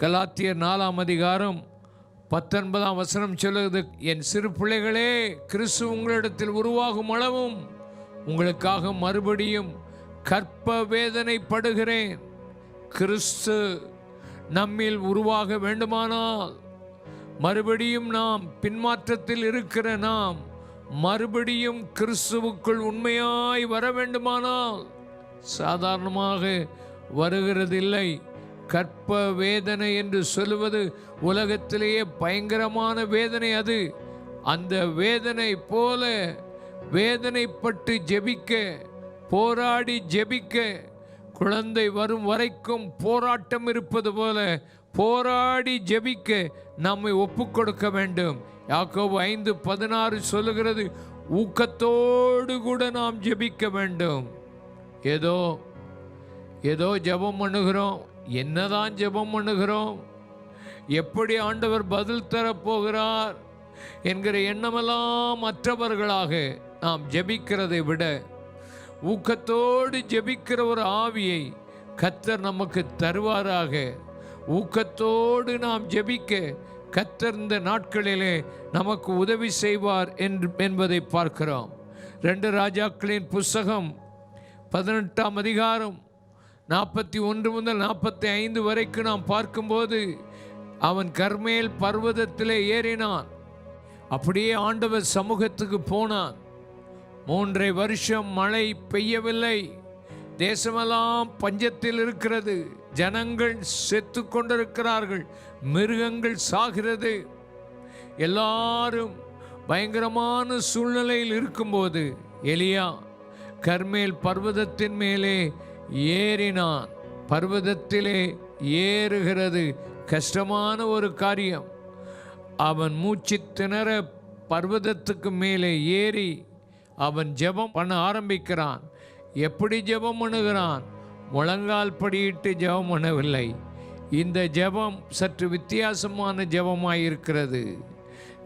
கலாத்தியர் நாலாம் அதிகாரம் பத்தொன்பதாம் வசனம் சொல்லுது என் சிறு பிள்ளைகளே கிறிஸ்து உங்களிடத்தில் உருவாகும் அளவும் உங்களுக்காக மறுபடியும் கற்ப வேதனைப்படுகிறேன். கிறிஸ்து நம்மில் உருவாக வேண்டுமானால் மறுபடியும் நாம் பின்மாற்றத்தில் இருக்கிற நாம் மறுபடியும் கிறிஸ்துவுக்குள் உண்மையாய் வர வேண்டுமானால் சாதாரணமாக வருகிறதில்லை. கற்ப வேதனை என்று சொல்லுவது உலகத்திலேயே பயங்கரமான வேதனை அது. அந்த வேதனை போல வேதனைப்பட்டு ஜெபிக்க போராடி ஜெபிக்க குழந்தை வரும் வரைக்கும் போராட்டம் இருப்பது போல போராடி ஜெபிக்க நம்மை ஒப்பு கொடுக்க வேண்டும். யாக்கோபு ஐந்து பதினாறு சொல்லுகிறது ஊக்கத்தோடு கூட நாம் ஜெபிக்க வேண்டும். ஏதோ ஏதோ ஜெபம் பண்ணுகிறோம் என்னதான் ஜெபம் பண்ணுகிறோம்? எப்படி ஆண்டவர் பதில் தரப்போகிறார் என்கிற எண்ணமெல்லாம் மற்றவர்களாக நாம் ஜெபிக்கிறதை விட ஊக்கத்தோடு ஜெபிக்கிற ஒரு ஆவியை கத்தர் நமக்கு தருவாராக. ஊக்கத்தோடு நாம் ஜெபிக்க கத்தர் இந்த நாட்களிலே நமக்கு உதவி செய்வார் என்று என்பதை பார்க்கிறோம். ரெண்டு ராஜாக்களின் புஸ்தகம் பதினெட்டாம் அதிகாரம் நாற்பத்தி ஒன்று முதல் நாற்பத்தி ஐந்து வரைக்கும் நாம் பார்க்கும்போது அவன் கர்மேல் பர்வதத்திலே ஏறினான். அப்படியே ஆண்டவர் சமூகத்துக்கு போனான். மூன்றை வருஷம் மழை பெய்யவில்லை. தேசமெல்லாம் பஞ்சத்தில் இருக்கிறது. ஜனங்கள் செத்து கொண்டிருக்கிறார்கள். மிருகங்கள் சாகிறது. எல்லாரும் பயங்கரமான சூழ்நிலையில் இருக்கும்போது எலியா கர்மேல் பர்வதத்தின் மேலே ஏறினான். பர்வதத்திலே ஏறுகிறது கஷ்டமான ஒரு காரியம். அவன் மூச்சு திணற பர்வதத்துக்கு மேலே ஏறி அவன் ஜெபம் பண்ண ஆரம்பிக்கிறான். எப்படி ஜெபம் பண்ணுகிறான்? முழங்கால் படியிட்டு ஜெபம் பண்ணவில்லை. இந்த ஜெபம் சற்று வித்தியாசமான ஜெபமாயிருக்கிறது.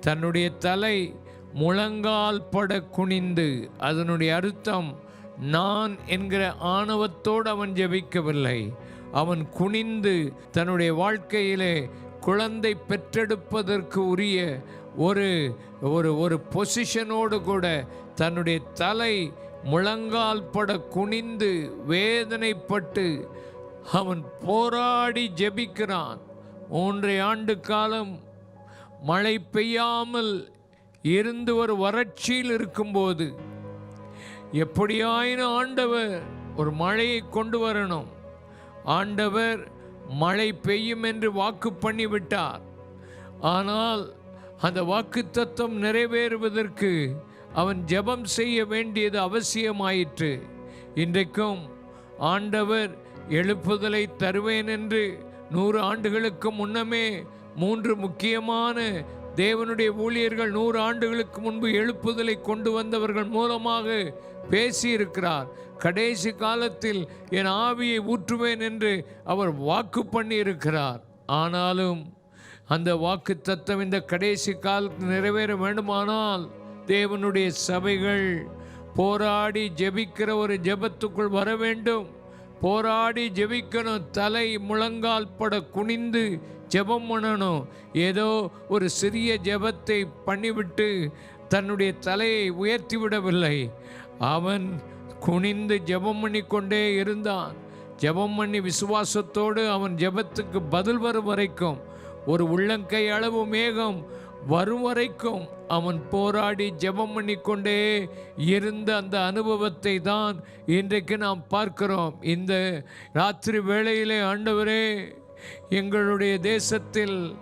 தன்னுடைய தலை முழங்கால் பட குனிந்து அதனுடைய அர்த்தம் நான் என்கிற ஆணவத்தோடு அவன் ஜெபிக்கவில்லை. அவன் குனிந்து தன்னுடைய வாழ்க்கையிலே குழந்தை பெற்றெடுப்பதற்கு உரிய ஒரு ஒரு ஒரு பொசிஷனோடு கூட தன்னுடைய தலை முழங்கால் பட குனிந்து வேதனைப்பட்டு அவன் போராடி ஜெபிக்கிறான். மூன்றை ஆண்டு காலம் மழை பெய்யாமல் இருந்து ஒரு வறட்சியில் இருக்கும்போது எப்படியாயினும் ஆண்டவர் ஒரு மழையை கொண்டு வரணும். ஆண்டவர் மழை பெய்யும் என்று வாக்கு பண்ணிவிட்டார். ஆனால் அந்த வாக்கு தத்துவம் நிறைவேறுவதற்கு அவன் ஜெபம் செய்ய வேண்டியது அவசியமாயிற்று. இன்றைக்கும் ஆண்டவர் எழுப்புதலை தருவேன் என்று நூறு ஆண்டுகளுக்கு முன்னமே மூன்று முக்கியமான தேவனுடைய ஊழியர்கள் நூறு ஆண்டுகளுக்கு முன்பு எழுப்புதலை கொண்டு வந்தவர்கள் மூலமாக பேசியிருக்கிறார். கடைசி காலத்தில் என் ஆவியை ஊற்றுவேன் என்று அவர் வாக்கு பண்ணியிருக்கிறார். ஆனாலும் அந்த வாக்கு தத்தம் இந்த கடைசி காலத்தில் நிறைவேற வேண்டுமானால் தேவனுடைய சபைகள் போராடி ஜெபிக்கிற ஒரு ஜெபத்துக்குள் வர வேண்டும். போராடி ஜெபிக்கணும். தலை முழங்கால் பட குனிந்து ஜெபம் பண்ணணும். ஏதோ ஒரு சிறிய ஜெபத்தை பண்ணிவிட்டு தன்னுடைய தலையை உயர்த்தி விடவில்லை. அவன் குனிந்து ஜெபம் பண்ணி கொண்டே இருந்தான். ஜெபம் பண்ணி விசுவாசத்தோடு அவன் ஜெபத்துக்கு பதில் வரும் வரைக்கும் ஒரு உள்ளங்கை அளவு மேகம் வரும் வரைக்கும் அவன் போராடி ஜெபம் பண்ணி கொண்டே இருந்த அந்த அனுபவத்தை தான் இன்றைக்கு நாம் பார்க்கிறோம். இந்த ராத்திரி வேளையிலே ஆண்டவரே எங்களுடைய தேசத்தில்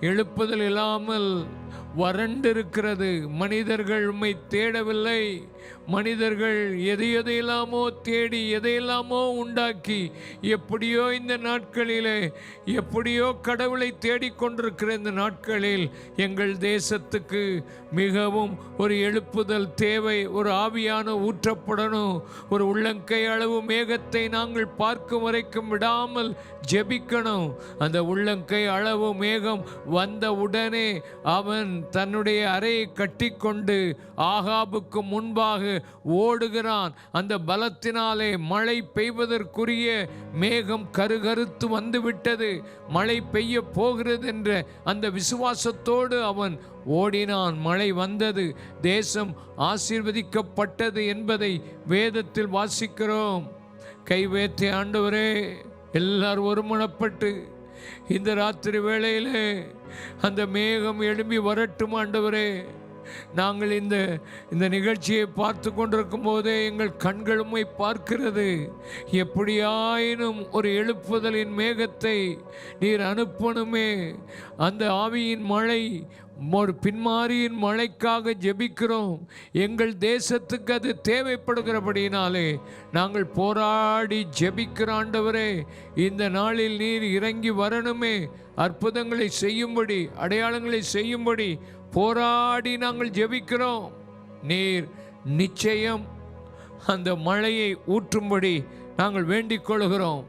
எழுப்புதல் இல்லாமல் வறண்டிருக்கிறது. மனிதர்கள் உம்மை தேடவில்லை. மனிதர்கள் எதை எதையெல்லாமோ தேடி எதையெல்லாமோ உண்டாக்கி எப்படியோ இந்த நாட்களிலே எப்படியோ கடவுளை தேடிக்கொண்டிருக்கிற இந்த நாட்களில் எங்கள் தேசத்துக்கு மிகவும் ஒரு எழுப்புதல் தேவை ஒரு ஆவியான ஊற்றப்படணும். ஒரு உள்ளங்கை அளவு மேகத்தை நாங்கள் பார்க்கும் வரைக்கும் விடாமல் ஜெபிக்கணும். அந்த உள்ளங்கை அளவு மேகம் வந்த உடனே அவன் தன்னுடைய அறையை கட்டிக்கொண்டு ஆகாபுக்கு முன்பாக ஓடுகிறான். அந்த பலத்தினாலே மழை பெய்வதற்குரிய மேகம் கருகருத்து வந்துவிட்டது. மழை பெய்ய போகிறது என்ற அந்த விசுவாசத்தோடு அவன் ஓடினான். மழை வந்தது. தேசம் ஆசீர்வதிக்கப்பட்டது என்பதை வேதத்தில் வாசிக்கிறோம். கைவேத்தி ஆண்டவரே எல்லார் ஒருமுனப்பட்டு இந்த ராத்திரி வேளையிலே அந்த மேகம் எழும்பி வரட்டும் ஆண்டவரே. நாங்கள் இந்த இந்த நிகழ்ச்சியை பார்த்து கொண்டிருக்கும் போதே எங்கள் கண்கள் பார்க்கிறது. எப்படியாயினும் ஒரு எழுப்புதலின் மேகத்தை நீர் அனுப்பணுமே. அந்த ஆவியின் மழை ஒரு பின்மாரியின் மழைக்காக ஜெபிக்கிறோம். எங்கள் தேசத்துக்கு அது தேவைப்படுகிறபடியினாலே நாங்கள் போராடி ஜெபிக்கிற ஆண்டவரே இந்த நாளில் நீர் இறங்கி வரணுமே. அற்புதங்களை செய்யும்படி அடையாளங்களை செய்யும்படி போராடி நாங்கள் ஜெபிக்கிறோம். நீர் நிச்சயம் அந்த மழையை ஊற்றும்படி நாங்கள் வேண்டிக் கொள்கிறோம்.